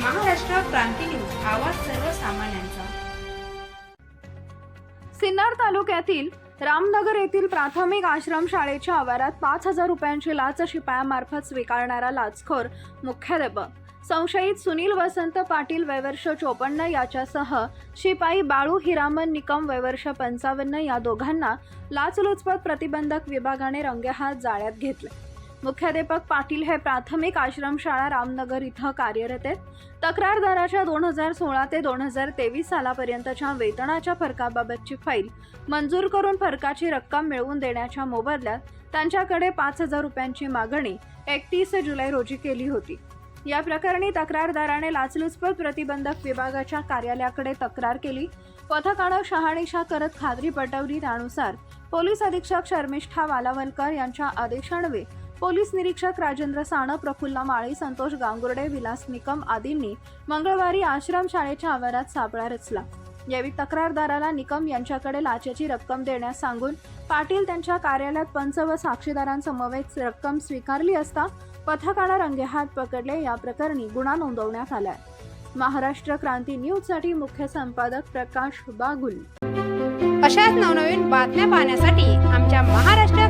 क्रांती news आवाज सर्वसामान्यांचा. सिन्नर तालुक्यातील रामनगर येथील प्राथमिक आश्रम शाळेच्या आवारात पाच हजार रुपयांची लाच शिपायामार्फत स्वीकारणारा लाचखोर मुख्याध्यापक. संशयित सुनील वसंत पाटील वयवर्ष चोपन्न याच्यासह शिपाई बाळू हिरामन निकम वयवर्ष पंचावन्न या दोघांना लाचलुचपत प्रतिबंधक विभागाने रंगेहात जाळ्यात घेतले. मुख्याध्यापक पाटील हे प्राथमिक आश्रमशाळा रामनगर इथं कार्यरत आहेत. तक्रारदाराच्या दोन हजार सोळा ते दोन हजार तेवीस सालापर्यंतच्या वेतनाच्या फरकाबाबतची फाईल मंजूर करून फरकाची रक्कम मिळवून देण्याच्या मोबदल्यात त्यांच्याकडे पाच हजार रुपयांची मागणी एकतीस जुलै रोजी केली होती. या प्रकरणी तक्रारदाराने लाचलुचपत प्रतिबंधक विभागाच्या कार्यालयाकडे तक्रार केली. पथकानं शहानिशा करत खात्री पटवली त्यानुसार पोलीस अधीक्षक शर्मिष्ठा वालावलकर यांच्या आदेशान्वये पोलीस निरीक्षक राजेंद्र साणं प्रफुल्ल माळी संतोष गांगुर्डे विलास निकम आदींनी मंगळवारी आश्रम शाळेच्या आवारात सापळा रचला. यावेळी तक्रारदाराला निकम यांच्याकडे लाचेची रक्कम देण्यास सांगून पाटील त्यांच्या कार्यालयात पंच व साक्षीदारांसमवेत रक्कम स्वीकारली असता पथकानं रंगेहात पकडले. या प्रकरणी गुन्हा नोंदवण्यात आलाय. महाराष्ट्र क्रांती न्यूजसाठी मुख्य संपादक प्रकाश बागुल. अशाच नवनवीन बातम्या पाहण्यासाठी आमच्या महाराष्ट्र